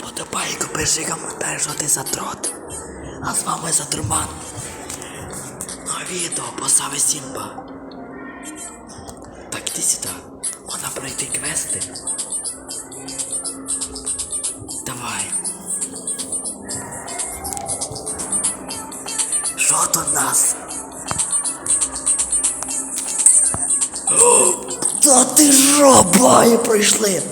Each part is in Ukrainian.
Подобайку, пиши коментар, що ти за трот. А з вами Затруман. А відео постави Сімба. Так, іди сюди. Можна пройти квести. Давай. Що тут у нас? О, Та ти жо, бої пройшли.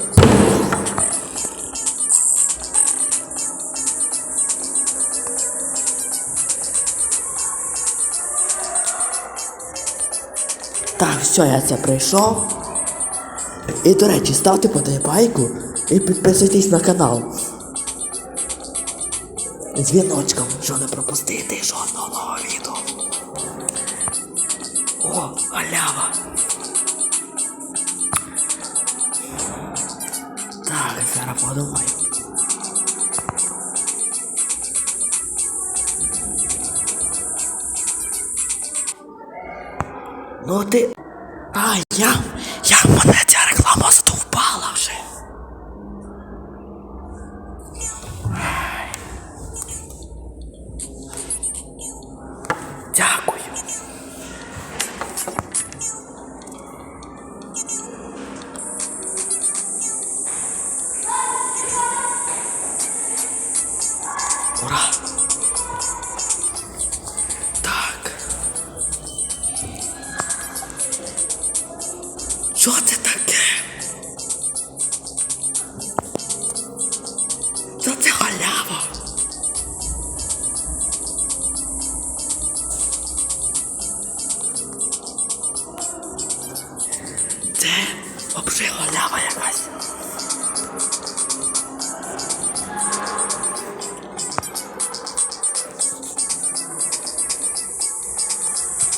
Так, все, я це пройшов. І до речі, ставте подобайку і підписуйтесь на канал. З дзвіночком, щоб не пропустити жодного відео. О, халява. Так, зараз подумаю. Ну ти. А, я. Я мене ця реклама задовбала вже. Дякую. Що це таке? Що це халява? Це взагалі халява якась.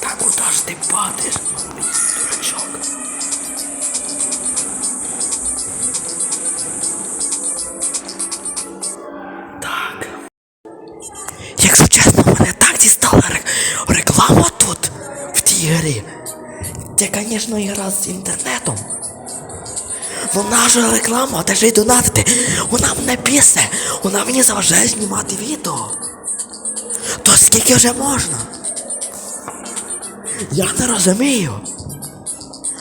Та куди ж ти падаєш, дістала ре- реклама тут, в тій грі. Це, звісно, ігра з інтернетом. Ну наша реклама, та ж й донатити, вона мене пісе, вона мені заважає знімати відео. То скільки вже можна? Я не розумію.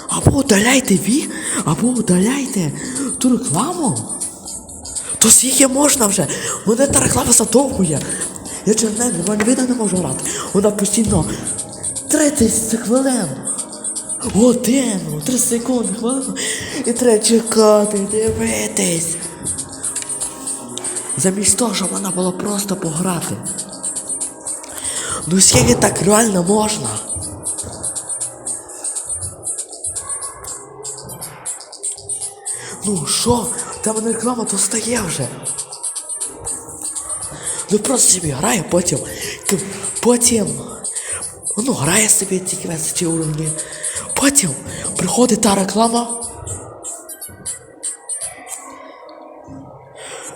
Або удаляйте ві, або удаляйте ту рекламу. То скільки можна вже? Мене та реклама задовбує. Я через неї нормально не можу грати. Вона постійно 30 хвилин. Годину, 3 секунди, хвилину. І треба чекати, дивитись. Замість того, щоб вона була просто пограти. Ну скільки так реально можна? Ну що? Та мене реклама то стає вже. Ну просто собі грає, потім. Потім. Ну, грає собі ці квести уровні. Потім приходить та реклама.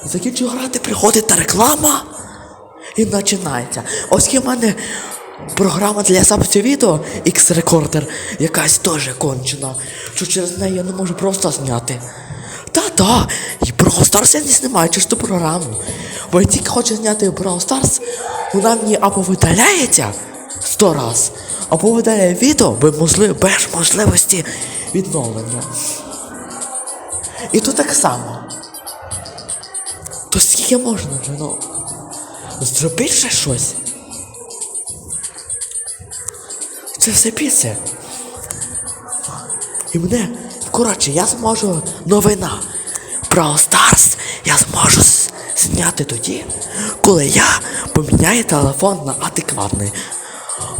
Закінчую грати, приходить та реклама. І починається. Ось в мене програма для запису відео X-Recorder, якась теж кончена. Що через неї я не можу просто зняти. Та-та, і Brawl Stars я не знімаю через ту програму. Бо я тільки хочу зняти Brawl Stars, вона мені або видаляється сто раз, або видаляє відео можливо, без можливості відновлення. І тут так само. То скільки можна вже, ну. Зробіть ще щось. Це все пісе. І мене, коротше, я зможу новина. Про Stars я зможу зняти тоді, коли я поміняю телефон на адекватний.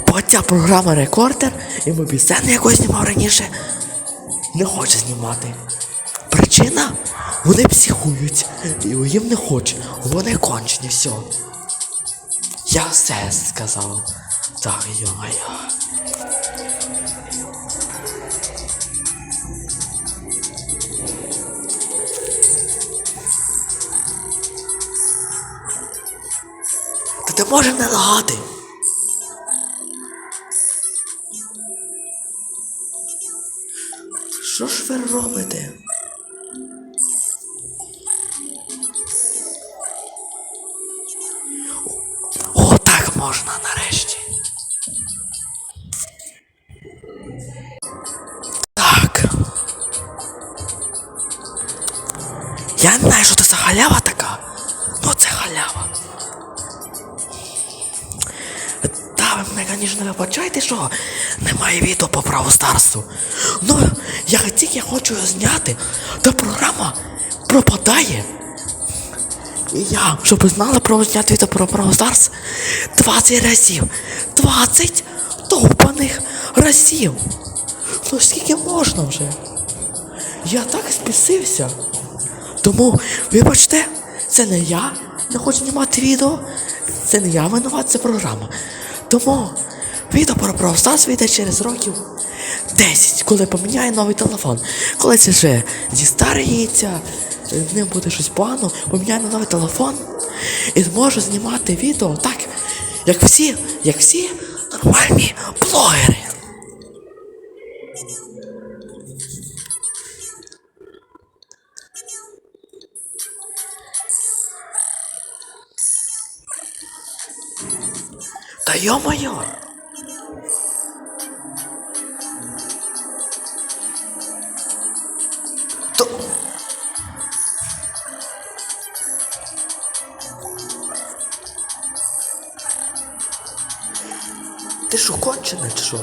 Бо ця програма рекордер і мобісцени якось знімав раніше. Не хоче знімати. Причина? Вони психують. І їм не хоче. Вони кончені, все. Я все сказав. Так, йо-моє. Ти може не лагати. Що ж ви робите? О, так можна нарешті. Так. Я не знаю, що це за халява така. Ну це халява. Мене, звісно, вибачайте, що немає відео по правостарству. Ну, я тільки хочу його зняти, то програма пропадає. І я, щоб ви знали про зняти відео про правостарство, 20 разів. 20 довбаних разів. Ну скільки можна вже? Я так спісився. Тому, вибачте, це не я не хочу знімати відео, це не я винуват, це програма. Тому відео про правостас вийде через років 10, коли поміняю новий телефон. Коли це вже зістаріється, з ним буде щось погано, поміняю на новий телефон і зможу знімати відео так, як всі, як всі нормальні блогери. Та йо-моє! То... Ти що, кончений чи що?